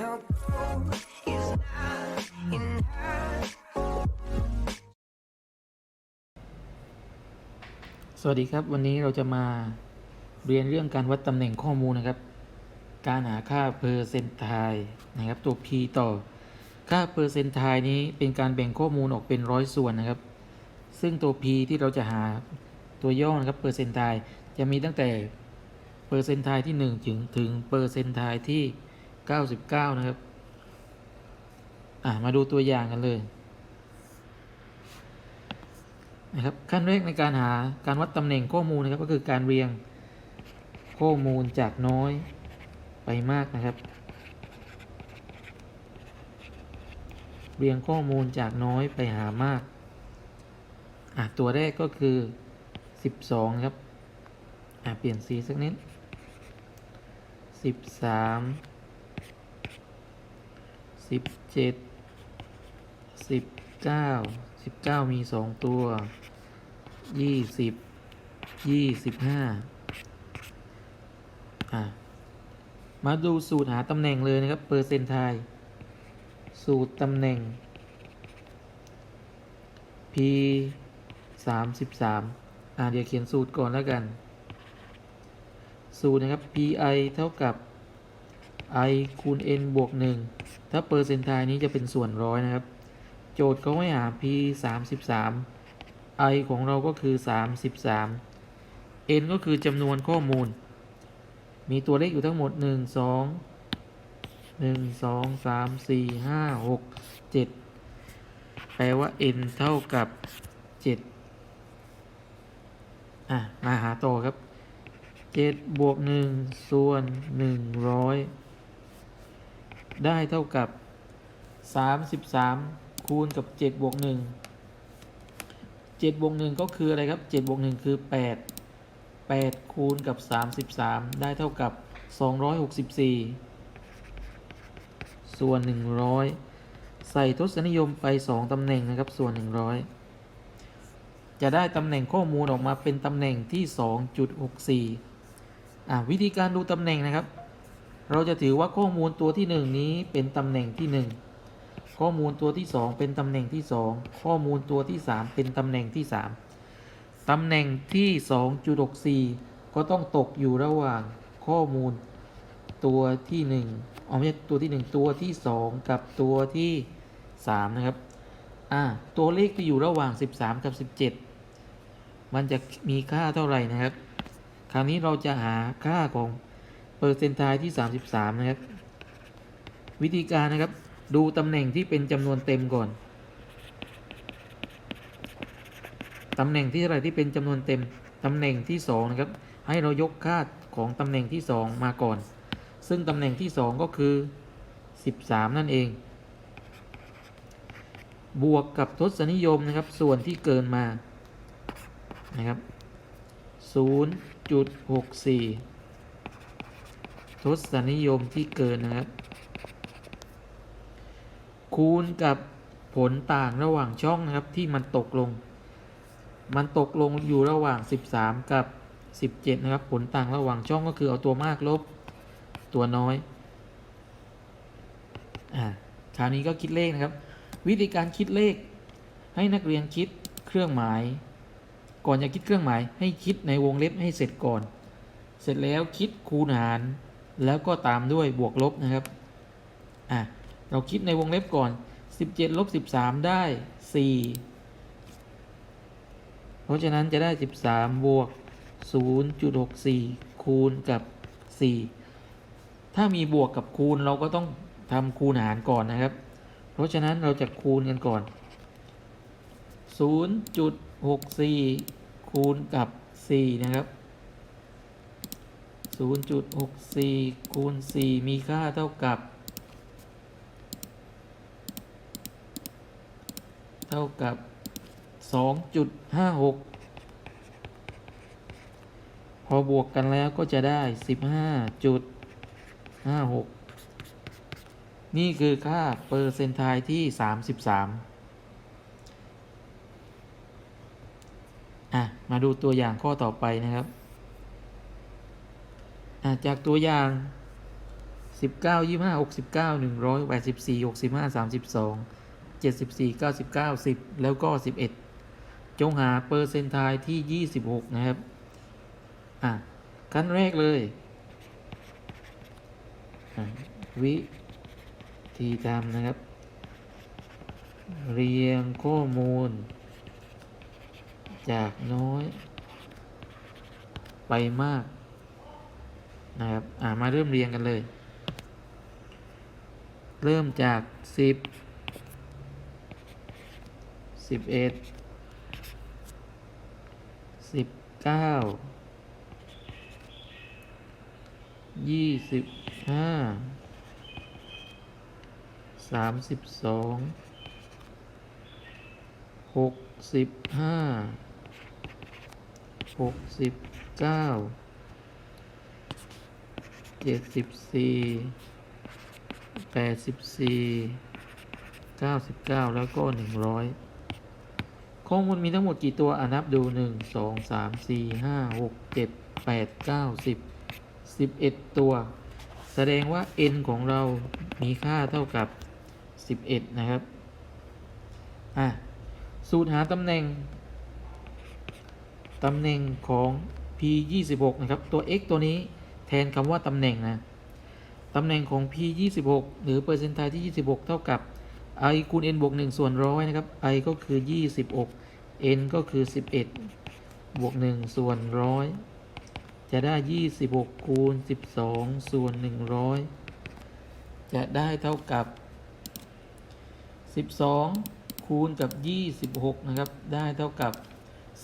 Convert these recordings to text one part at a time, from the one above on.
สวัสดีครับ วันนี้เราจะมาเรียนเรื่องการวัดตำแหน่งข้อมูลนะครับ การหาค่าเปอร์เซนต์ไทนะครับ ตัว p ต่อ ค่าเปอร์เซนต์ไทนี้เป็นการแบ่งข้อมูลออกเป็นร้อยส่วนนะครับ ซึ่งตัว p ที่เราจะหาตัวย่อนะครับเปอร์เซนต์ไทจะมีตั้งแต่เปอร์เซนต์ไทที่ 1 ถึงถึงเปอร์เซนต์ไทที่ 99 นะครับ อะมาดูตัวอย่างกันเลยนะครับขั้นแรกในการหาการวัดตำแหน่งข้อมูลนะครับก็คือการเรียงข้อมูลจากน้อยไปมากนะครับ เรียงข้อมูลจากน้อยไปหามากอะตัวแรกก็คือ 12 ครับอะเปลี่ยนสีสักนิด 13 17 19 19มี2ตัว20 25อะมาดูสูตรหาตำแหน่งเลยนะครับเปอร์เซนต์ไทยสูตรตำแหน่ง p 33อะเดี๋ยวเขียนสูตรก่อนแล้วกัน สูตรนะครับ pi เท่ากับ i คูณ n บวก 1 ถ้าเปอร์เซนต์ไทนี้จะเป็นส่วนร้อยนะครับ โจทย์เขาให้หา p 33 i ของเราก็คือ 33 n ก็คือจำนวนข้อมูล มีตัวเลขอยู่ทั้งหมด 1 2 1 2 3 4 5 6 7 แปลว่า n เท่ากับ 7 อะ มาหาต่อครับ7บวก1ส่วน100 ได้เท่ากับ 33 คูณกับ 7 บวก 1 7 บวก 1 ก็คืออะไรครับ 7 บวก 1 คือ 8 8 คูณกับ 33 ได้เท่ากับ 264 ส่วน 100 ใส่ทศนิยมไป 2 ตำแหน่งนะครับ ส่วน 100 จะได้ตำแหน่งข้อมูลออกมาเป็นตำแหน่งที่ 2.64อ่วิธีการดูตำแหน่งนะครับ เราจะถือว่าข้อมูลตัวที่ 1 นี้เป็นตำแหน่งที่ 1 ข้อมูลตัวที่ 2 เป็นตำแหน่งที่ 2 ข้อมูลตัวที่ 3 เป็นตำแหน่งที่ 3ตำแหน่งที่ 2.64 ก็ต้องตกอยู่ระหว่างข้อมูลตัวที่1อ๋อไม่ใช่ตัวที่ 1 ตัวที่ 2 กับตัวที่ 3 นะครับอ่าตัวเลขที่อยู่ระหว่าง 13 กับ 17 มันจะมีค่าเท่าไหร่นะครับ คราวนี้เราจะหาค่าของ เปอร์เซนต์ไทที่ 33 นะครับ วิธีการนะครับ ดูตำแหน่งที่เป็นจำนวนเต็มก่อน ตำแหน่งที่อะไรที่เป็นจำนวนเต็ม ตำแหน่งที่ 2 นะครับ ให้เรายกค่าของตำแหน่งที่ 2 มาก่อน ซึ่งตำแหน่งที่ 2 ก็คือ 13 นั่นเอง บวกกับทศนิยมนะครับ ส่วนที่เกินมา นะครับ0.64 ทศนิยมที่เกินนะครับ คูณกับผลต่างระหว่างช่องนะครับที่มันตกลง มันตกลงอยู่ระหว่าง 13 กับ 17 นะครับ ผลต่างระหว่างช่องก็คือเอาตัวมากลบตัวน้อยอ่าคราวนี้ก็คิดเลขนะครับ วิธีการคิดเลข ให้นักเรียนคิดเครื่องหมาย ก่อนจะคิดเครื่องหมายให้คิดในวงเล็บให้เสร็จก่อน เสร็จแล้วคิดคูณหาร แล้วก็ตามด้วยบวกลบนะครับอะเราคิดในวงเล็บก่อน 17ลบ13 ได้ 4 เพราะฉะนั้นจะได้ 13 บวก 0.64 คูณกับ 4 ถ้ามีบวกกับคูณเราก็ต้องทำคูณหารก่อนนะครับ เพราะฉะนั้นเราจะคูณกันก่อน 0.64 คูณกับ 4 นะครับ 0.64 คูณ 4 มีค่าเท่ากับ เท่ากับ 2.56 พอบวกกันแล้วก็จะได้ 15.56 นี่คือค่าเปอร์เซนต์ไทที่ 33อะ มาดูตัวอย่างข้อต่อไปนะครับ จากตัวอย่างสิบเก้ายี่ห้าหกสิบเก้าหนึ่งร้อยแปดสิบสี่หกสิบห้าสามสิบสองเจ็ดสิบสี่เก้าสิบเก้าสิบแล้วก็สิบเอ็ดจงหาเปอร์เซนต์ไทายที่ยี่สิบหกนะครับ อะขั้นแรกเลยอะวิธีทำนะครับ เรียงข้อมูล จากน้อย ไปมาก นะครับอ่ามาเริ่มเรียงกันเลย เริ่มจากสิบสิบเอ็ดสิบเก้ายี่สิบห้าสามสิบสองหกสิบห้าหกสิบเก้า เจ็ดสิบสี่แปดสิบสี่เก้าสิบเก้าแล้วก็หนึ่งร้อยข้อมูลมีทั้งหมดกี่ตัวอ่านับดูหนึ่งสองสามสี่ห้าหกเจ็ดแปดเก้าสิบสิบเอ็ดตัว แสดงว่า n ของเรามีค่าเท่ากับ11นะครับอะสูตรหาตำแหน่งตำแหน่งของ p 26นะครับ ตัว x ตัวนี้ แทนคำว่าตำแหน่งนะตำแหน่งของ p 26 หรือเปอร์เซนต์ไทที่ 26 เท่ากับ i คูณ n บวก 1 ส่วนร้อยนะครับ i ก็คือ 26 n ก็คือ 11 บวก 1 ส่วนร้อยจะได้ 26 คูณ 12 ส่วน 100 จะได้เท่ากับ 12 คูณกับ 26 นะครับ ได้เท่ากับ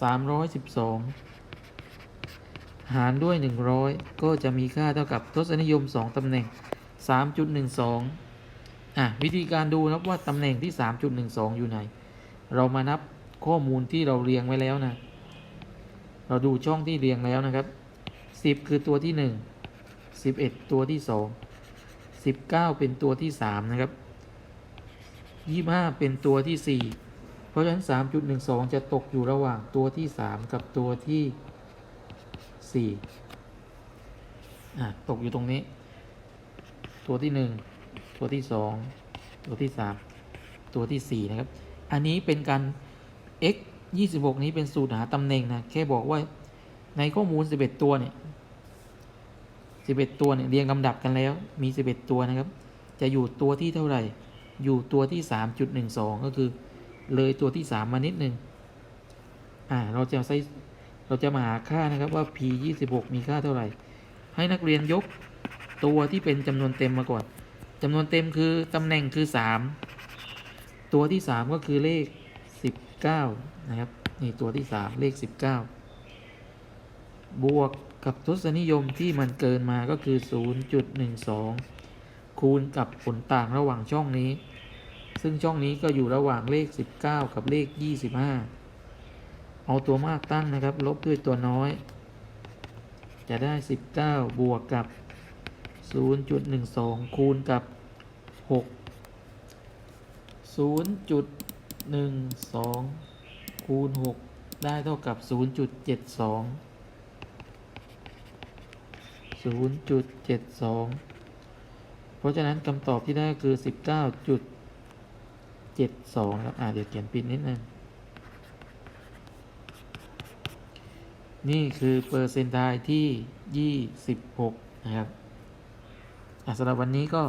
312 หารด้วย 100 ก็จะมีค่าเท่ากับทศนิยม 2 ตำแหน่ง 3.12 อะ วิธีการดูนับว่าตำแหน่งที่ 3.12 อยู่ไหน เรามานับข้อมูลที่เราเรียงไว้แล้วนะ เราดูช่องที่เรียงแล้วนะครับ 10 คือตัวที่ 1 11 ตัวที่ 2 19 เป็นตัวที่ 3 นะครับ 25 เป็นตัวที่ 4 เพราะฉะนั้น 3.12 จะตกอยู่ระหว่างตัวที่ 3 กับตัวที่ 4อะตกอยู่ตรงนี้ ตัวที่1ตัวที่2ตัวที่3ตัวที่4นะครับ อันนี้เป็นการ x 26 นี้เป็นสูตรหาตำแหน่งนะแค่บอกว่าในข้อมูล 11 ตัวเนี่ย11 ตัวเนี่ยเรียงลำดับกันแล้วมี 11 ตัวนะครับ จะอยู่ตัวที่เท่าไหร่ อยู่ตัวที่ 3.12 ก็คือ เลยตัวที่ 3 มานิดนึงอ่าเราจะใช้ เราจะมาหาค่านะครับว่า p 26มีค่าเท่าไหร่ ให้นักเรียนยกตัวที่เป็นจำนวนเต็มมาก่อนจำนวนเต็มคือตำแหน่งคือ 3 ตัวที่ 3 ก็คือเลข 19 นะครับ นี่ตัวที่ 3 เลข 19 บวกกับทศนิยมที่มันเกินมาก็คือ 0.12 คูณกับผลต่างระหว่างช่องนี้ ซึ่งช่องนี้ก็อยู่ระหว่างเลข 19 กับเลข 25 เอาตัวมากตั้งนะครับ ลบด้วยตัวน้อย จะได้ 19 บวกกับ 0.12 คูณกับ 6 0.12 คูณ 6 ได้เท่ากับ 0.72 0.72 เพราะฉะนั้นคำตอบที่ได้ก็คือ 19.72 ครับ อ่าเดี๋ยวเขียนปิดนิดนึง นี่คือเปอร์เซนต์ไทที่ 26 นะครับอะสำหรับวันนี้ก็